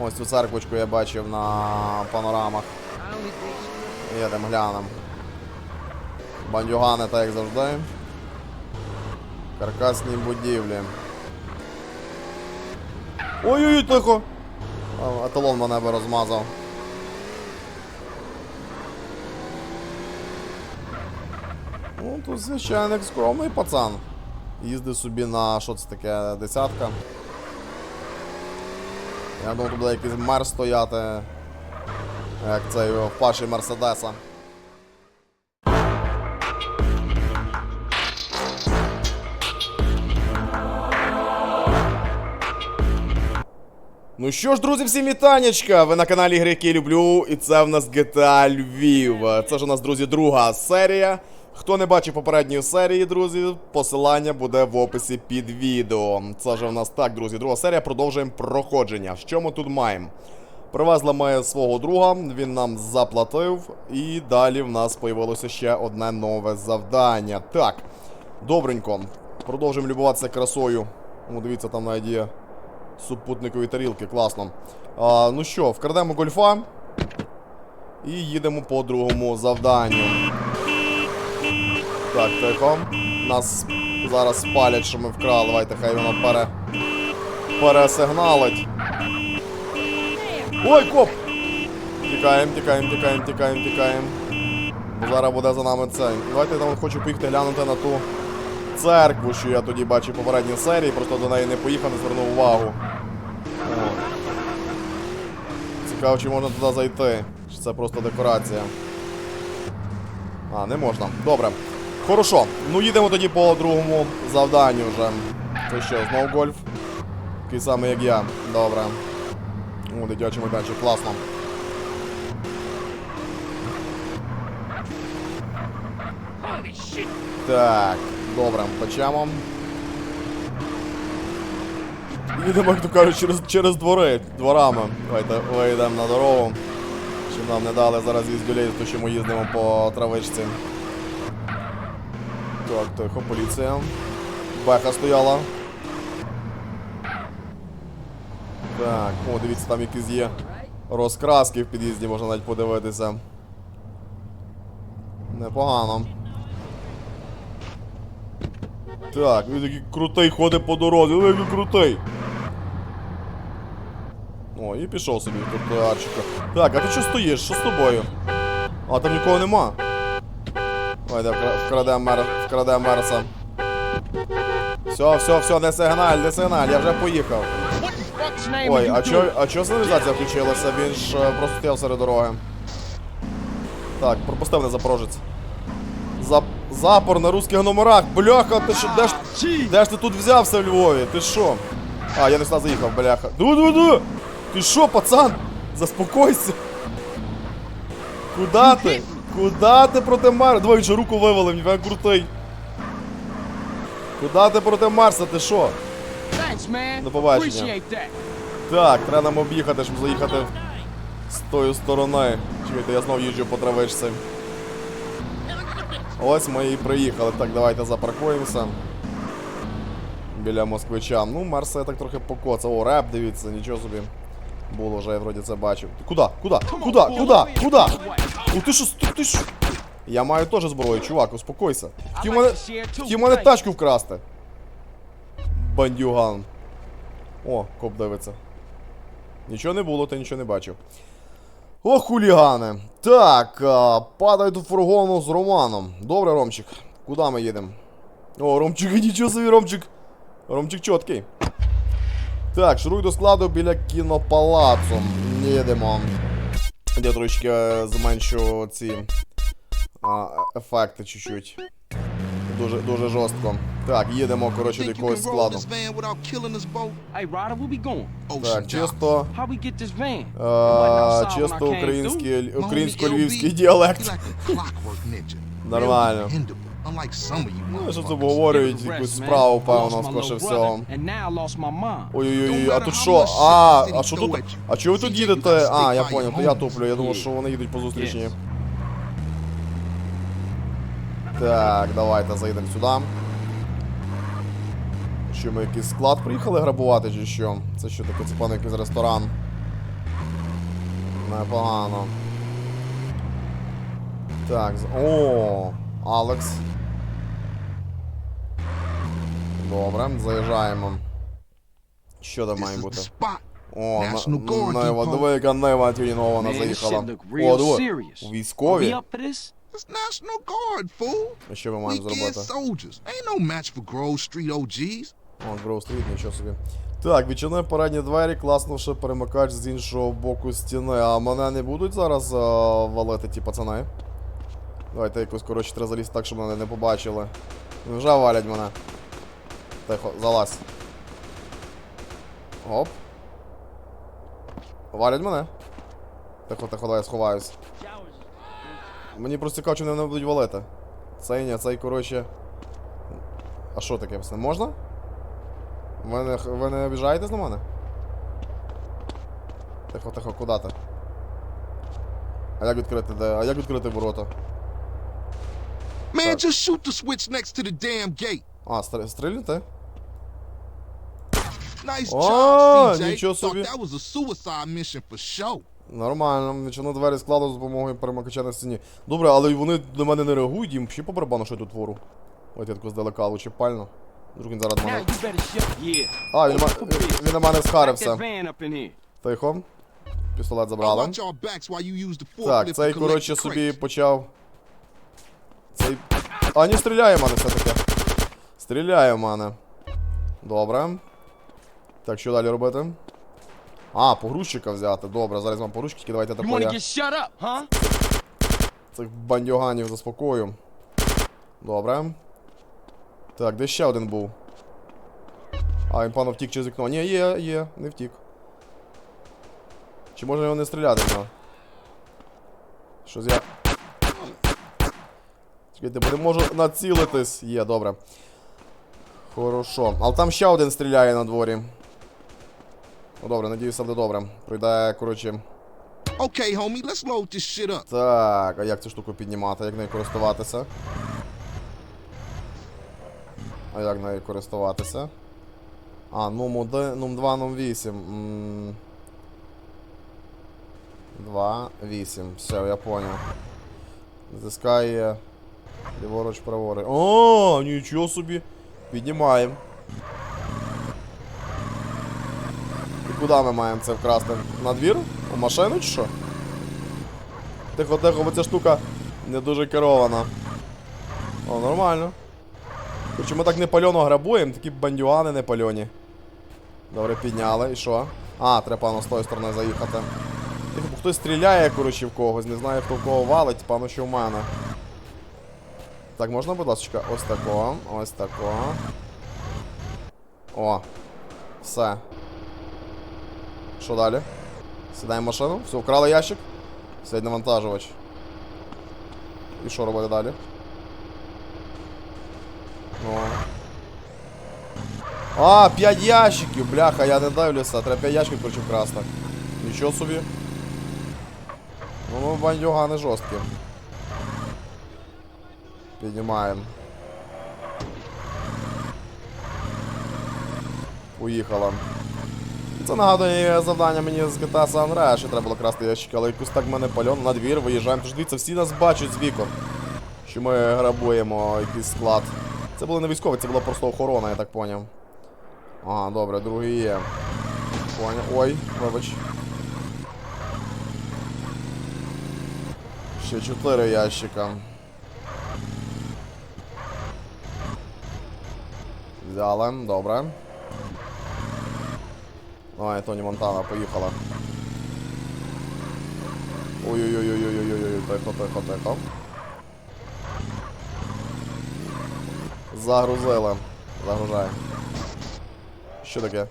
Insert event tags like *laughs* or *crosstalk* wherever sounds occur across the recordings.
Ось цю церквочку я бачив на панорамах. Їдемо, глянемо. Бандюгани, так як завжди. Каркасні будівлі. Ой-ой-ой, тихо! А, Еталон мене би розмазав. Ну, тут священник скромний пацан. Їздив собі на що це таке, десятка. Я думав, тут буде якийсь мер стояти. Як цей в паші Мерседеса. Ну що ж, друзі, всім вітанечка! Ви на каналі Ігри, які люблю, і це в нас GTA Львів. Це ж у нас, друзі, друга серія. Хто не бачив попередньої серії, друзі, посилання буде в описі під відео. Це ж у нас так, друзі, друга серія. Продовжуємо проходження. Що ми тут маємо? Привезли ми свого друга, він нам заплатив, і далі в нас появилося ще одне нове завдання. Так, добренько. Продовжуємо любуватися красою. Ну, дивіться, там навіть є супутникові тарілки, класно. А, ну що, вкрадемо гольфа і їдемо по другому завданню. Так, тихо. Нас зараз спалять, що ми вкрали. Давайте, хай воно пере... пересигналить. Ой, коп! Тікаємо, тікаємо, тікаємо, тікаємо, тікаємо. Зараз буде за нами це. Давайте я там хочу поїхати глянути на ту церкву, що я тоді бачив попередній серії, просто до неї не поїхав, не звернув увагу. Цікаво, чи можна туди зайти. Чи це просто декорація. А, не можна. Добре. Хорошо. Ну їдемо тоді по другому завданню вже. Це що, знову гольф? Такий самий, як я. Добре. О, дитячий майданчик, класно. Так, добре, почнемо. Їдемо, як то кажуть, через, через двори, дворами. Давайте вийдемо на дорогу. Щоб нам не дали зараз віздюлей, то що ми їздимо по травичці. Так, тихо, поліція. Беха стояла. Так, о, дивіться, там якісь є розкраски в під'їзді, можна навіть подивитися. Непогано. Так, він такий крутий ходить по дорозі, ну який крутий. О, і пішов собі тут арчика. Так, а ти що стоїш? Що з тобою? А, там нікого нема. Вкра- вкрадемо мер... вкрадемо мерса. Все, все, все, не сигналь, не сигналь, я вже поїхав. Ой, а чо, а чо сигналізація включилася? Він ж е, просто стояв серед дороги. Так, пропустив не запорожець. За... Запор на русських номерах. Бляха, ти що, де ж, де ж ти тут взявся в Львові? Ти що? А, я не сюди заїхав, бляха. Ду-ду-ду! Ти що, пацан? Заспокойся. Куда ти? Куда ти проти Марса? Давай він ще руку вивалив, ніфіга крутий. Куда ти проти Марса, ти що? Thanks, man. До побачення. Так, треба нам об'їхати, щоб заїхати з тої сторони. Чуєте, я знов їжджу по травичці. Ось ми і приїхали. Так, давайте запаркуємося. Біля москвича. Ну, Марса я так трохи покоцав. О, реп, дивіться, нічого собі. Було вже, я вроді це бачив. Куда? Куда? Куда? Куда? Куда? Ну ти що, ти, ти що? Я маю теж зброю, чувак, успокойся. Хотів мене, хотів мене тачку вкрасти. Бандюган. О, коп дивиться. Нічого не було, ти нічого не бачив. О, хулігани. Так, а, падай до фургону з Романом. Добре, Ромчик. Куди ми їдемо? О, Ромчик, *laughs* нічого собі, Ромчик. Ромчик чіткий. Так, шуруй до складу біля кінопалацу. Їдемо. Я трошки зменшу ці а, ефекти чуть-чуть. Дуже, дуже жорстко. Так, їдемо, коротше, до якогось складу. Ocean Так, чисто. Van? Е, чисто український, українсько-львівський діалект. Нормально. Ну, Щось motherfuckers. обговорюють якусь справу, певно, скорше всього. brother, And now I lost my mom. Ой-ой-ой, а тут що? А, а що тут? А чого ви тут їдете? А, я понял, то я туплю. Я думав, що вони їдуть по зустрічні. Так, давайте зайдемо сюди. Що ми якийсь склад приїхали грабувати чи що? Це що таке? Це певно якийсь ресторан. Непогано. Так, з- о, Алекс. Добре, заїжджаємо. Що там має бути? О, на, Нева, Depot. диви, яка Нева тюнінована заїхала. О, диви, військові. It's National Guard, fool. Що ми маємо зробити? Ain't no match for Grove Street OGs. О, Гроу Стріт, нічого собі. Так, відчини передні двері, класнувши перемикач з іншого боку стіни. А мене не будуть зараз а, валити ті пацани? Давайте якось, коротше, треба залізти так, щоб мене не побачили. Ну, Вже валять мене. Тихо, залазь. Оп. Валять мене. Тихо, тихо, давай я сховаюсь. Мені просто цікаво, чи вони будуть валити. Цей ні, цей, коротше. А що таке? Не можна? Ви не, ви не обіжаєтесь на мене? Тихо, тихо, куди ти? А як відкрити де? А як відкрити ворота? Man, just shoot the switch next to the damn gate. А, стр... стрільнути? Nice job, CJ. нічого Thought собі. that was a suicide mission for show. Нормально, відчини двері складу з допомогою перемикача на стіні. Добре, але вони до мене не реагують, їм ще по барабану, що я тут твору. Ось я тако здалека лучше пально. Вдруг він зараз мене. А, він, він на мене схарився. Тихо. Пістолет забрали. Так, цей, коротше, собі почав. А, ні, стріляє мене все-таки. Стріляє мене. Добре. Так, що далі робити? А, погрузчика взяти. Добре, зараз вам погрузчики, тільки давайте я huh? цих бандюганів заспокою. Добре. Так, де ще один був? А, він певно втік через вікно. Ні, є, є, не втік. Чи можна його не стріляти в нього? Щось я. Чекайте, бо не можу націлитись. Є, добре. Хорошо. Але там ще один стріляє на дворі. Ну добре, надіюся, буде добре. Прийде, коротше. Okay, homie, let's load this shit up. Так, а як цю штуку піднімати? Як нею користуватися? А як нею користуватися? А, нум 1, нум 2, нум 8. М, 2, 8. Все, я понял. Затискає. Ліворуч, праворуч. О, нічого собі. Піднімаємо. І куди ми маємо це вкрасти? На двір? У машину чи що? Тихо, тихо, бо ця штука не дуже керована. О, нормально. Короче, ми так не грабуємо, такі бандюани не пальоні. Добре, підняли, і що? А, треба пану з тої сторони заїхати. Тихо, хтось стріляє, коротше, в когось, не знаю, хто в кого валить, пану, що в мене. Так, можна, будь ласка, ось такого, ось такого. О. Все. Що далі? Сідаємо машину. Все, вкрали ящик. Сядь навантажувач. І що робити далі? Ну. А, 5 ящиків, бляха, я не дивлюся. Треба 5 ящиків короче вкрасти. Нічого собі. Ну, ну бандюгани жорсткі. Піднімаємо. Поїхала. Це нагадує завдання мені з GTA San Andreas, що треба було красти ящики, але якось так мене пальон на двір виїжджаємо. Тож дивіться, всі нас бачать з вікон, що ми грабуємо якийсь склад. Це були не військові, це була просто охорона, я так поняв. Ага, добре, другий є. Поняв. Ой, вибач. Ще чотири ящика. Взяли, добре. Давай, Тоні Монтана, поїхала. Ой-ой-ой-ой-ой-ой-ой, тихо, тихо, тихо. Загрузили. Загружай. Що таке?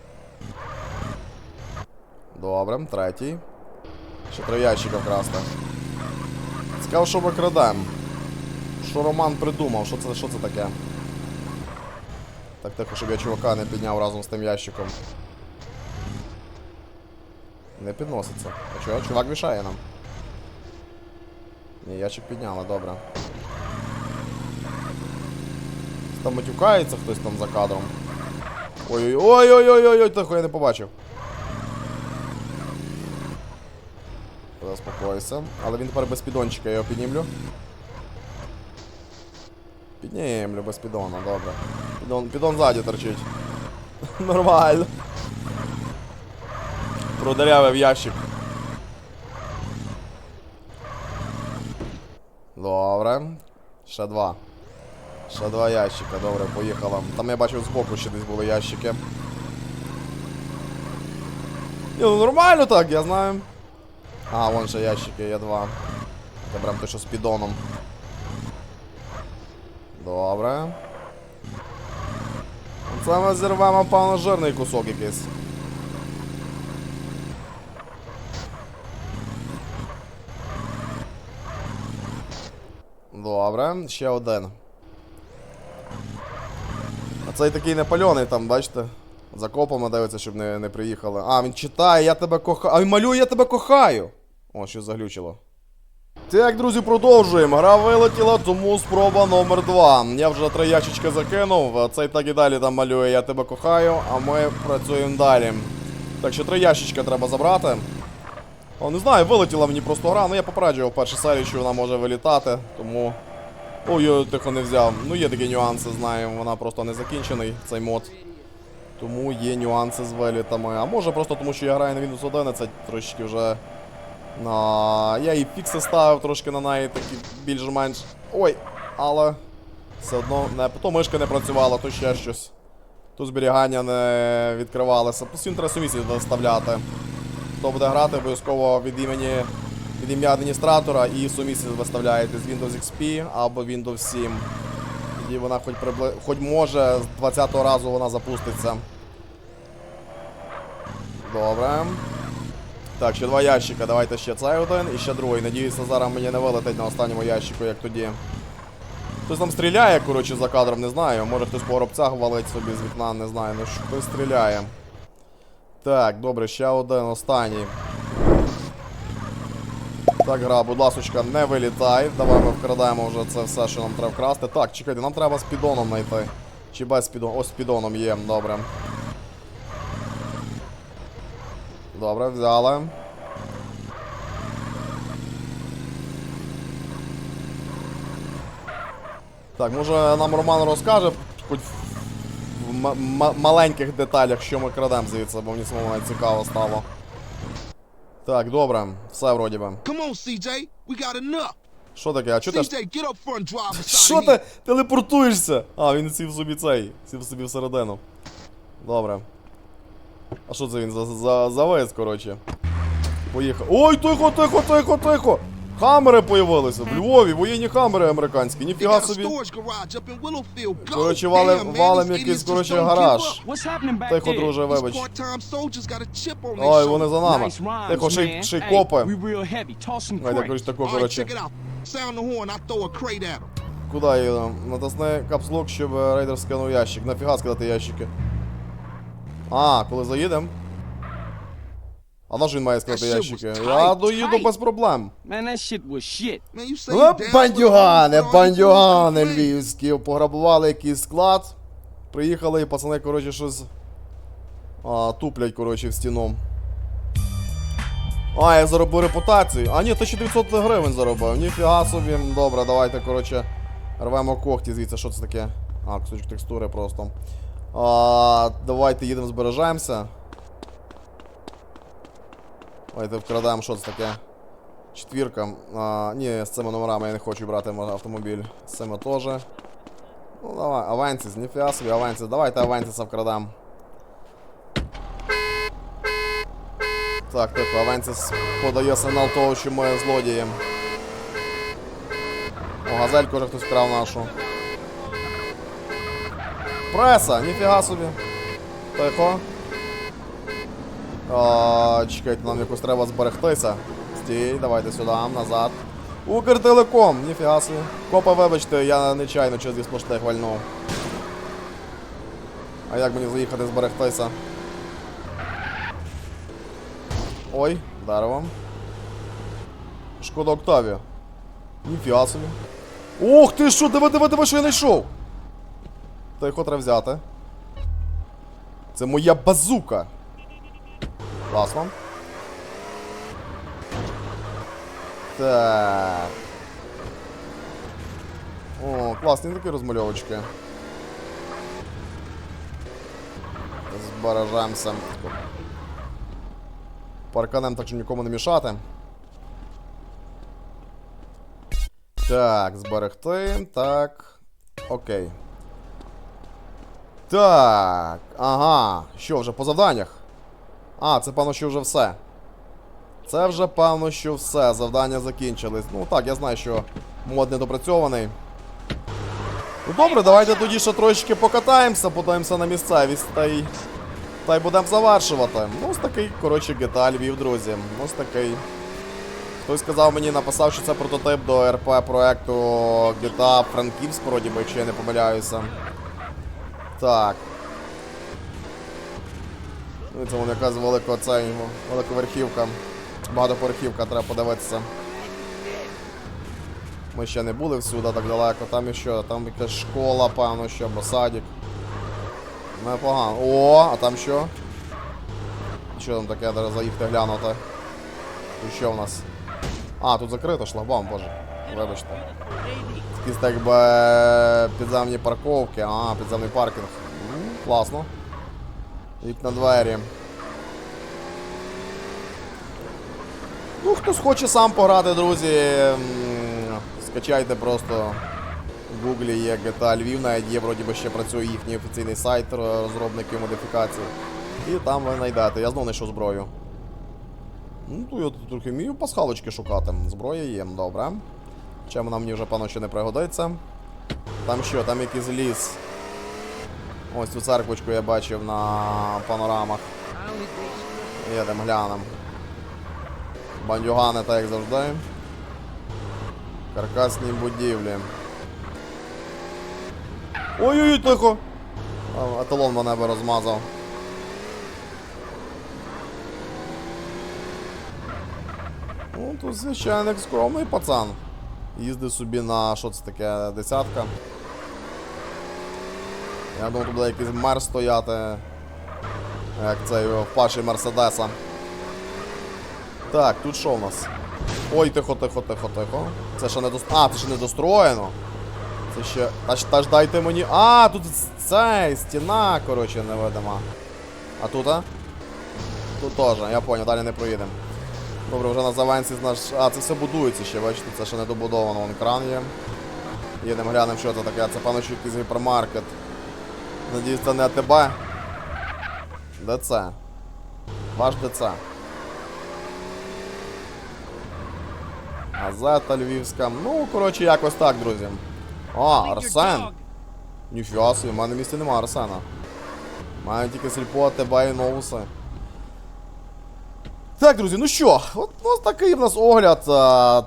Добре, третій. Ще три ящика вкрасти. Цікаво, що ми крадемо. Що Роман придумав, що це, що це таке? Так тихо, щоб я чувака не підняв разом з тим ящиком. Не підноситься. А чого? Чувак мішає нам. Ні, ящик підняли, добре. Там матюкається хтось там за кадром. Ой-ой-ой-ой-ой-ой, тихо, я не побачив. Заспокойся. Але він тепер без підончика, я його піднімлю. Піднімлю без підона, добре. Підон, підон ззаді торчить. *laughs* Нормально. Продырявив ящик. Добре. Ще два. Ще два ящика, добре, поїхала. Там я бачив збоку ще десь були ящики. Ні, ну нормально так, я знаю. А, вон ще ящики, є два. Це прям те, що з підоном. Добре. Це ми зірвемо, певно, жирний кусок якийсь. Добре, ще один. А цей такий непальоний там, бачите? За копами дивиться, щоб не, не приїхали. А, він читає, я тебе кохаю. А він я тебе кохаю. О, щось заглючило. Так, друзі, продовжуємо. Гра вилетіла, тому спроба номер 2 Я вже три ящички закинув. Цей так і далі там малює, я тебе кохаю, а ми працюємо далі. Так що три ящичка треба забрати. О, не знаю, вилетіла мені просто гра, ну я попереджував в першій що вона може вилітати, тому. Ой, я тихо не взяв. Ну є такі нюанси, знаю, вона просто не закінчений, цей мод. Тому є нюанси з вилітами. А може просто тому, що я граю на Windows 11, трошечки вже. А, я і фікси ставив трошки на неї, такі більш-менш. Ой, але все одно не то мишка не працювала, то ще щось. То зберігання не відкривалося. Постійно треба сумісність доставляти. Хто буде грати, обов'язково від імені від ім'я адміністратора і сумісність виставляєте з Windows XP або Windows 7. Тоді вона хоч прибли... хоч може з 20-го разу вона запуститься. Добре. Так, ще два ящика. Давайте ще цей один і ще другий. Надіюся, зараз мені не вилетить на останньому ящику, як тоді. Хтось там стріляє, коротше, за кадром, не знаю. Може хтось по горобцях валить собі з вікна, не знаю. Ну що хтось стріляє. Так, добре, ще один останній. Так, гра, будь ласочка, не вилітай. Давай ми вкрадаємо вже це все, що нам треба вкрасти. Так, чекайте, нам треба з підоном знайти. Чи без підоном? Ось з підоном є, добре. Добре, взяли. Так, може нам Роман розкаже, хоч в маленьких деталях, що ми крадемо звідси, бо мені самому навіть цікаво стало. Так, добре, все вроді би. Що таке? А чого ти Що ти телепортуєшся? А, він сів собі цей, сів собі всередину. Добре. А що це він за, за, завез, коротше? Поїхав. Ой, тихо, тихо, тихо, тихо! Хамери появилися в Львові, воєнні хамери американські, ніфіга собі. Коротше, валим, валим якийсь, коротше, гараж. Тихо, друже, вибач. Ой, вони за нами. Тихо, ще, й- ще Давайте, коротше, тако, коротше. Куда їду? Натисни капслок, щоб рейдер скинув ящик. Нафіга скидати ящики? А, коли заїдемо? А на що він має was ящики? Я доїду без проблем. Ну, бандюгани, бандюгани львівські, пограбували якийсь склад. Приїхали і пацани, коротше, щось. А, туплять, коротше, в стіну. А, я заробив репутацію. А ні, 1900 гривень заробив. Ніфіга собі. Добре, давайте, коротше, рвемо когті звідси, що це таке? А, кусочок текстури просто. А, давайте їдемо, збережемося. Давайте вкрадемо, що це таке. Четвірка. А, ні, з цими номерами я не хочу брати автомобіль. З цими теж. Ну давай, Авенсіс, ніфіга собі, Авенсіс. Давайте Авенсіса вкрадем. Так, тихо, Авенсіс подає сигнал того, що ми злодії. О, газельку вже хтось вкрав нашу. Преса, ніфіга собі. Тихо. А, чекайте, нам якось треба зберегтися. Стій, давайте сюди, назад. Укртелеком, ніфіга собі. Копа, вибачте, я нечайно через дві сплошти хвальнув. А як мені заїхати зберегтися? Ой, дерево. Шкода Октавія. Ніфіга собі. Ох ти що, диви, диви, диви, що я знайшов! Та його треба взяти. Це моя базука. Класно. Так. О, класні такі розмальовочки. Збережемося. Парканем так, щоб нікому не мішати. Так, зберегти. Так. Окей. Так. Ага. Що, вже по завданнях? А, це певно, що вже все. Це вже певно, що все. Завдання закінчились. Ну так, я знаю, що мод недопрацьований. Ну добре, давайте тоді ще трошечки покатаємося, подаємося на місцевість та й. Та й будемо завершувати. Ну, ось такий, коротше, GTA Львів, друзі. Ось такий. Хтось сказав мені, написав, що це прототип до РП проекту GTA Франківськ, вроді би, якщо я не помиляюся. Так. Ну, це вон якась велика цей, великоверхівка. Багатоповерхівка, треба подивитися. Ми ще не були всюди так далеко. Там і що? Там якась школа, певно, що, або садик. Непогано. О, а там що? Що там таке, зараз заїхати глянути. Тут що в нас? А, тут закрито шлагбаум, боже. Вибачте. Якісь так би підземні парковки. А, підземний паркінг. Класно. Вікна двері. Ну, хтось хоче сам пограти, друзі. Скачайте просто в гуглі є GTA Львів, навіть є, вроді би ще працює їхній офіційний сайт розробників модифікацій. І там ви знайдете. Я знову знайшов зброю. Ну, то я тут трохи вмію пасхалочки шукати. Зброя є, добре. Чим вона мені вже, ще не пригодиться. Там що, там якийсь ліс. Ось цю церквочку я бачив на панорамах. Їдемо, глянемо. Бандюгани, так як завжди. Каркасні будівлі. Ой-ой-ой, тихо! А, Еталон мене би розмазав. Ну, тут священник скромний пацан. Їздив собі на що це таке, десятка. Я думав, тут буде якийсь мер стояти. Як цей в паші Мерседеса. Так, тут що у нас? Ой, тихо, тихо, тихо, тихо. Це ще не до... А, це ще не достроєно. Це ще. Та та ж дайте мені. А, тут цей, стіна, коротше, невидима. А тут, а? Тут теж, я понял, далі не проїдемо. Добре, вже на завенці наш. А, це все будується ще, бачите, це ще не добудовано, вон кран є. Їдемо глянемо, що це таке. Це певно, що якийсь гіпермаркет. Надіюсь, це не АТБ. Де це? Ваш де це? Газета львівська. Ну, коротше, якось так, друзі. О, Арсен. Ніфіга собі, в мене в місті немає Арсена. Мене тільки сільпо, АТБ і новуси. Так, друзі, ну що, от ну, такий в нас огляд. А,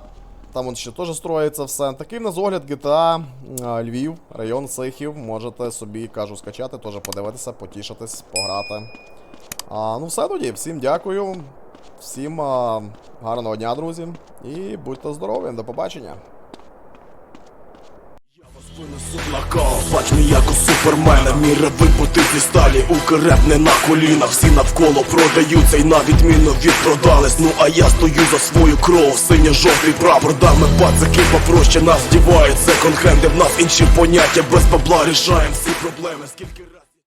там он ще теж строїться все. Такий в нас огляд GTA а, Львів, район Сихів. Можете собі, кажу, скачати, теж подивитися, потішитись, пограти. А, ну все тоді, всім дякую. Всім а, гарного дня, друзі. І будьте здорові, до побачення. Бач мій як у супермена. Міра випути зі сталі, укреп не на колінах Всі навколо продаються. І на відміну відпродались. Ну а я стою за свою кров, синьо-жовтий прапор. Дами пацаки попроще нас здівають секонд-хенди В нас інші поняття, без бабла рішаємо всі проблеми. Скільки